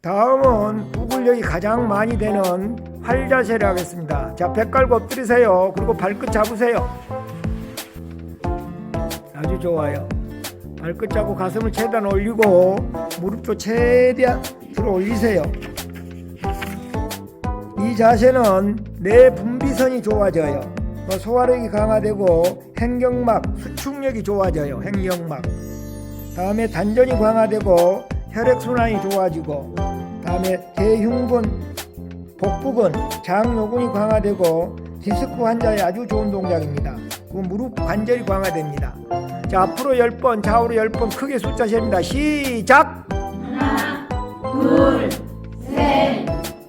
다음은 부근력이 가장 많이 되는 활자세를 하겠습니다. 자, 배 깔고 엎드리세요. 그리고 발끝 잡으세요. 아주 좋아요. 발끝 잡고 가슴을 최대한 올리고 무릎도 최대한 들어 올리세요. 이 자세는 내 분비선이 좋아져요. 어, 소화력이 강화되고 행경막, 수축력이 좋아져요. 행경막. 다음에 단전이 강화되고 혈액순환이 좋아지고 다음에 대흉근, 복부근, 장요근이 강화되고 디스크 환자에 아주 좋은 동작입니다. 그 무릎 관절이 강화됩니다. 자 앞으로 10번 좌우로 10번 크게 숫자 셉니다. 시작! 둘, 셋,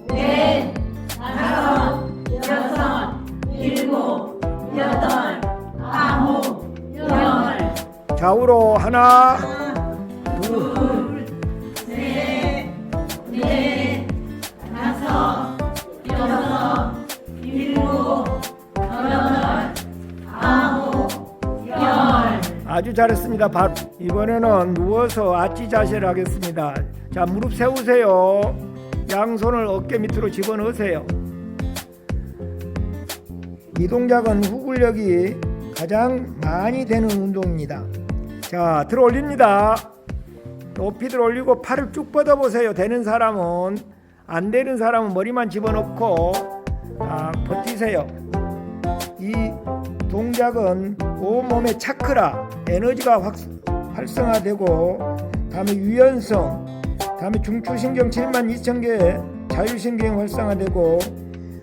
넷, 다섯, 여섯, 일곱, 여덟, 아홉, 열. 좌우로 하나 둘, 아주 잘했습니다. 바- 이번에는 누워서 아치 자세를 하겠습니다. 자, 무릎 세우세요. 양손을 어깨 밑으로 집어넣으세요. 이 동작은 후 근력이 가장 많이 되는 운동입니다. 자, 들어 올립니다. 높이 들어 올리고 팔을 쭉 뻗어 보세요. 되는 사람은 안 되는 사람은 머리만 집어넣고 아, 버티세요. 이 동작은 온몸의 차크라 에너지가 확, 활성화되고 다음에 유연성 다음에 중추신경 7만 2천 개 자율신경이 활성화되고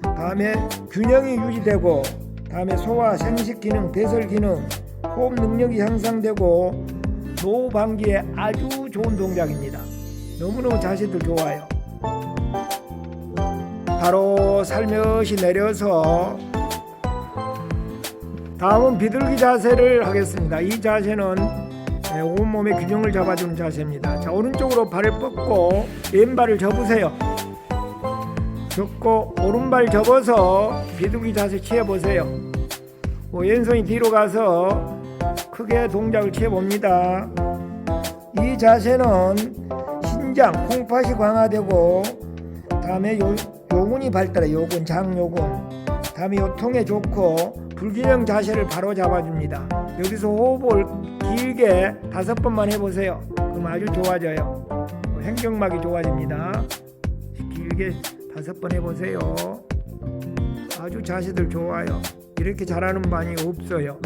다음에 균형이 유지되고 다음에 소화 생식 기능 배설 기능 호흡 능력이 향상되고 노후 방지에 아주 좋은 동작입니다. 너무너무 자세들 좋아요. 바로 살며시 내려서 다음은 비둘기 자세를 하겠습니다. 이 자세는 네, 온몸의 균형을 잡아주는 자세입니다. 자, 오른쪽으로 발을 뻗고 왼발을 접으세요. 접고 오른발 접어서 비둘기 자세 취해 보세요. 뭐 왼손이 뒤로 가서 크게 동작을 취해 봅니다. 이 자세는 신장, 콩팥이 강화되고 다음에 요, 요근이 발달해 요근, 장요근 다음에 요통에 좋고 불균형 자세를 바로 잡아줍니다. 여기서 호흡을 길게 다섯 번만 해보세요. 그럼 아주 좋아져요. 행경막이 좋아집니다. 길게 다섯 번 해보세요. 아주 자세들 좋아요. 이렇게 잘하는 반이 없어요.